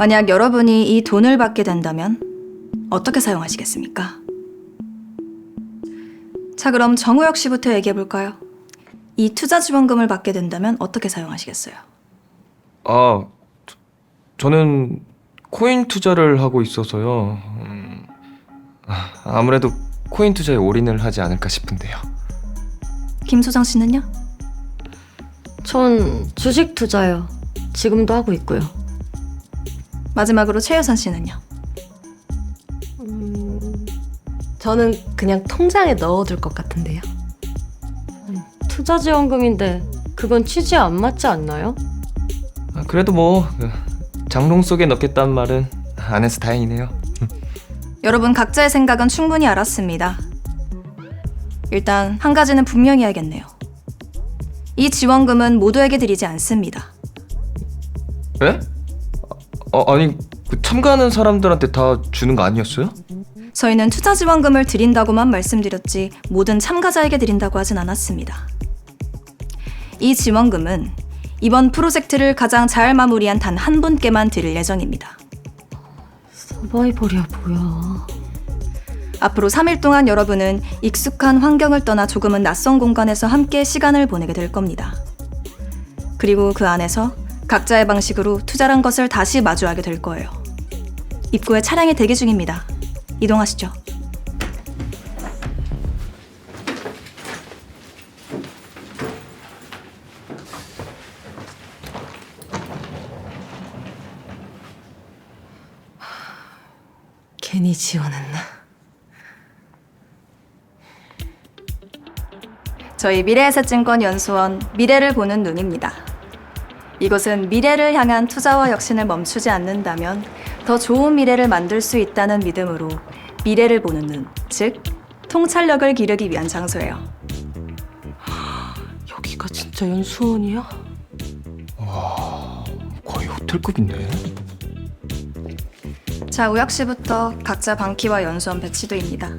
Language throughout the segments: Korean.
만약 여러분이 이 돈을 받게 된다면 어떻게 사용하시겠습니까? 자, 그럼 정우혁 씨부터 얘기해 볼까요? 이 투자 지원금을 받게 된다면 어떻게 사용하시겠어요? 아, 저- 저는 코인 투자를 하고 있어서요. 음, 아, 아무래도 코인 투자에 올인을 하지 않을까 싶은데요. 김 소장 씨는요? 전 주식 투자요. 지금도 하고 있고요. 마지막으로 최여선 씨는요? 저는 그냥 통장에 넣어둘 것 같은데요. 투자 지원금인데 그건 취지에 안 맞지 않나요? 아, 그래도 뭐 그, 장롱 속에 넣겠다는 말은 안 해서 다행이네요. 여러분 각자의 생각은 충분히 알았습니다. 일단 한 가지는 분명히 해야겠네요. 이 지원금은 모두에게 드리지 않습니다. 에? 아, 아니 그 참가하는 사람들한테 다 주는 거 아니었어요? 저희는 투자 지원금을 드린다고만 말씀드렸지 모든 참가자에게 드린다고 하진 않았습니다. 이 지원금은 이번 프로젝트를 가장 잘 마무리한 단 한 분께만 드릴 예정입니다. 서바이벌이야 뭐야. 앞으로 3일 동안 여러분은 익숙한 환경을 떠나 조금은 낯선 공간에서 함께 시간을 보내게 될 겁니다. 그리고 그 안에서 각자의 방식으로 투자란 것을 다시 마주하게 될 거예요. 입구에 차량이 대기 중입니다. 이동하시죠. 괜히 지원했나? 저희 미래에셋증권 연수원 미래를 보는 눈입니다. 이곳은 미래를 향한 투자와 혁신을 멈추지 않는다면 더 좋은 미래를 만들 수 있다는 믿음으로 미래를 보는 눈, 즉 통찰력을 기르기 위한 장소예요. 여기가 진짜 연수원이야? 거의 호텔급인데. 자, 우혁 씨부터 각자 방키와 연수원 배치도입니다.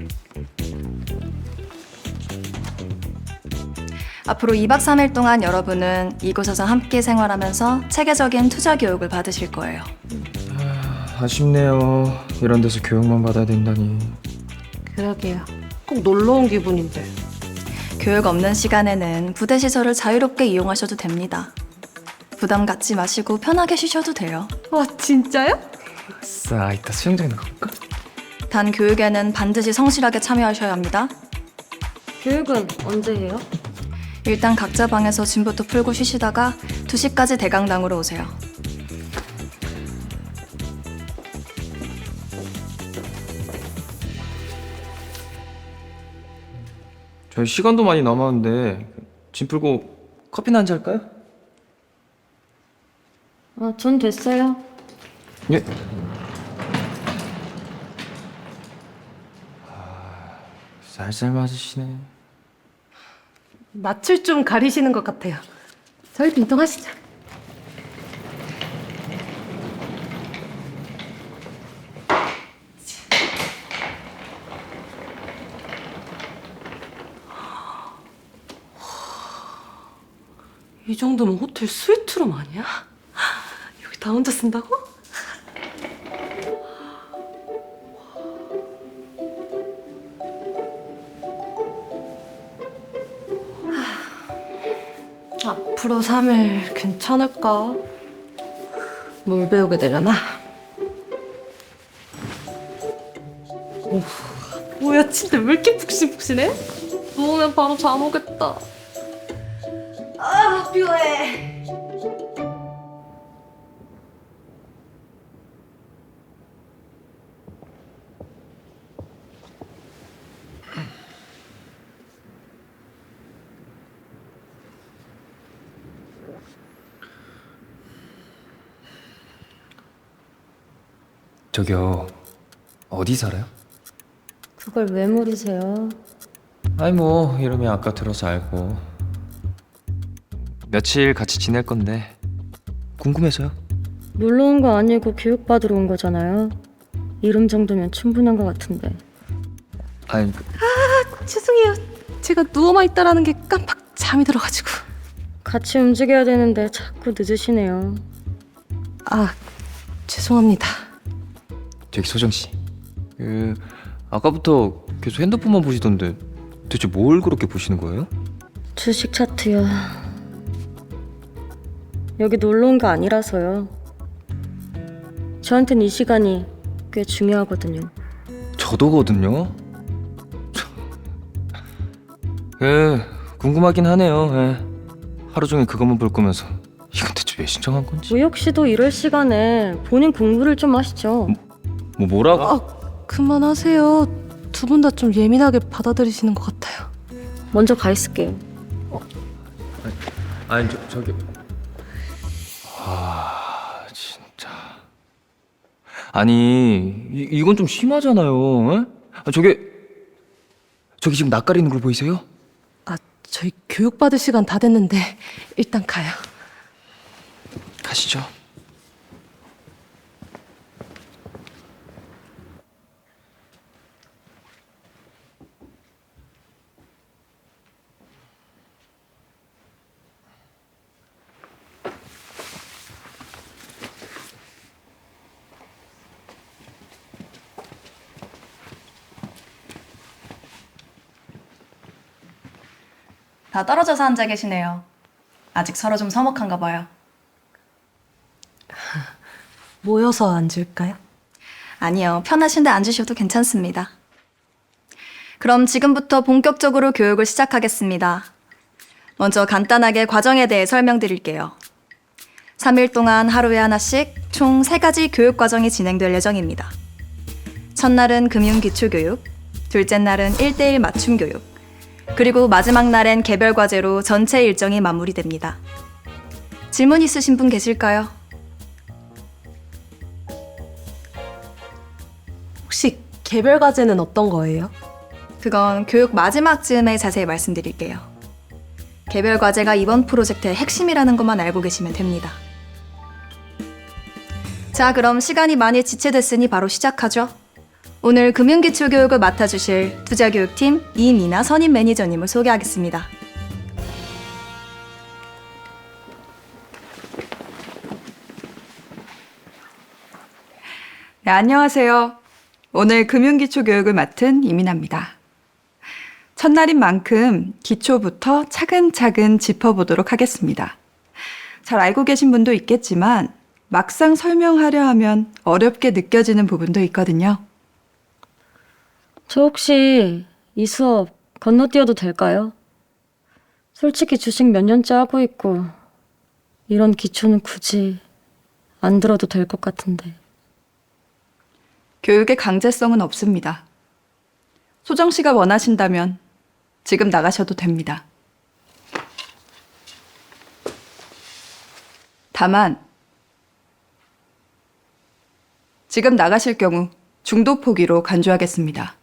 앞으로 2박 3일 동안 여러분은 이곳에서 함께 생활하면서 체계적인 투자 교육을 받으실 거예요. 아쉽네요. 이런 데서 교육만 받아야 된다니. 그러게요. 꼭 놀러 온 기분인데. 교육 없는 시간에는 부대 시설을 자유롭게 이용하셔도 됩니다. 부담 갖지 마시고 편하게 쉬셔도 돼요. 와 진짜요? 싸 이따 수영장에 가볼까? 단 교육에는 반드시 성실하게 참여하셔야 합니다. 교육은 언제 해요? 일단 각자 방에서 짐부터 풀고 쉬시다가 2시까지 대강당으로 오세요. 저희 시간도 많이 남았는데 짐 풀고 커피나 한잔 할까요? 아, 전 됐어요. 예. 쌀쌀 맞으시네. 낯을 좀 가리시는 것 같아요. 저희 빈통하시죠. 이 정도면 호텔 스위트룸 아니야? 여기 다 혼자 쓴다고? 앞으로 3일 괜찮을까? 뭘 배우게 되려나? 오, 뭐야 침대 왜 이렇게 푹신푹신해? 누우면 바로 잠 오겠다 아 피곤해 저기요 어디 살아요? 그걸 왜 물으세요? 아니 뭐 이러면 아까 들어서 알고 며칠 같이 지낼 건데 궁금해서요. 놀러 온 거 아니고 교육 받으러 온 거잖아요. 이름 정도면 충분한 것 같은데. 아니 그- 죄송해요 제가 누워만 있다라는 게 깜빡 잠이 들어가지고 같이 움직여야 되는데 자꾸 늦으시네요. 아 죄송합니다. 저기 소정 씨. 그 아까부터 계속 핸드폰만 보시던데 대체 뭘 그렇게 보시는 거예요? 주식 차트요. 여기 놀러 온 거 아니라서요. 저한텐 이 시간이 꽤 중요하거든요. 저도거든요. 참. 예, 궁금하긴 하네요. 예. 하루 종일 그것만 볼 거면서 이건 대체 왜 신청한 건지. 우혁 씨도 이럴 시간에 본인 공부를 좀 하시죠. 뭐 뭐라고? 아, 그만하세요. 두 분 다 좀 예민하게 받아들이시는 것 같아요. 먼저 가 있을게요. 아니 저, 저기 아 진짜 아니 이, 이건 좀 심하잖아요 에? 아, 저게 저기 지금 낯가리는 걸 보이세요? 아, 저희 교육받을 시간 다 됐는데 일단 가요. 가시죠 다 떨어져서 앉아 계시네요. 아직 서로 좀 서먹한가 봐요. 모여서 앉을까요? 아니요, 편하신데 앉으셔도 괜찮습니다. 그럼 지금부터 본격적으로 교육을 시작하겠습니다. 먼저 간단하게 과정에 대해 설명드릴게요. 3일 동안 하루에 하나씩 총 3가지 교육 과정이 진행될 예정입니다. 첫날은 금융 기초 교육, 둘째 날은 1대1 맞춤 교육, 그리고 마지막 날엔 개별 과제로 전체 일정이 마무리됩니다. 질문 있으신 분 계실까요? 혹시 개별 과제는 어떤 거예요? 그건 교육 마지막 즈음에 자세히 말씀드릴게요. 개별 과제가 이번 프로젝트의 핵심이라는 것만 알고 계시면 됩니다. 자, 그럼 시간이 많이 지체됐으니 바로 시작하죠. 오늘 금융기초 교육을 맡아주실 투자교육팀 이미나 선임 매니저님을 소개하겠습니다. 네, 안녕하세요. 오늘 금융기초 교육을 맡은 이민아입니다. 첫날인 만큼 기초부터 차근차근 짚어보도록 하겠습니다. 잘 알고 계신 분도 있겠지만 막상 설명하려 하면 어렵게 느껴지는 부분도 있거든요. 저 혹시 이 수업 건너뛰어도 될까요? 솔직히 주식 몇 년째 하고 있고 이런 기초는 굳이 안 들어도 될 것 같은데. 교육의 강제성은 없습니다. 소정 씨가 원하신다면 지금 나가셔도 됩니다. 다만 지금 나가실 경우 중도 포기로 간주하겠습니다.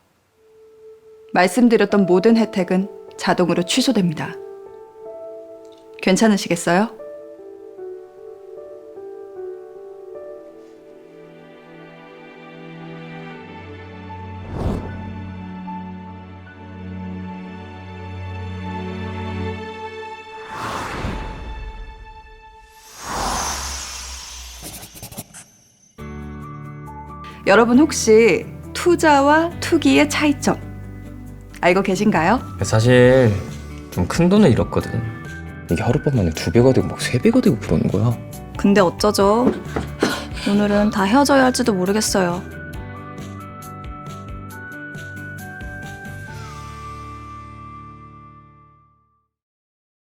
말씀드렸던 모든 혜택은 자동으로 취소됩니다. 괜찮으시겠어요? 여러분 혹시 투자와 투기의 차이점 알고 계신가요? 사실 좀 큰 돈을 잃었거든 이게 하룻밤 만에 두 배가 되고 막 세 배가 되고 그러는 거야 근데 어쩌죠? 오늘은 다 헤어져야 할지도 모르겠어요.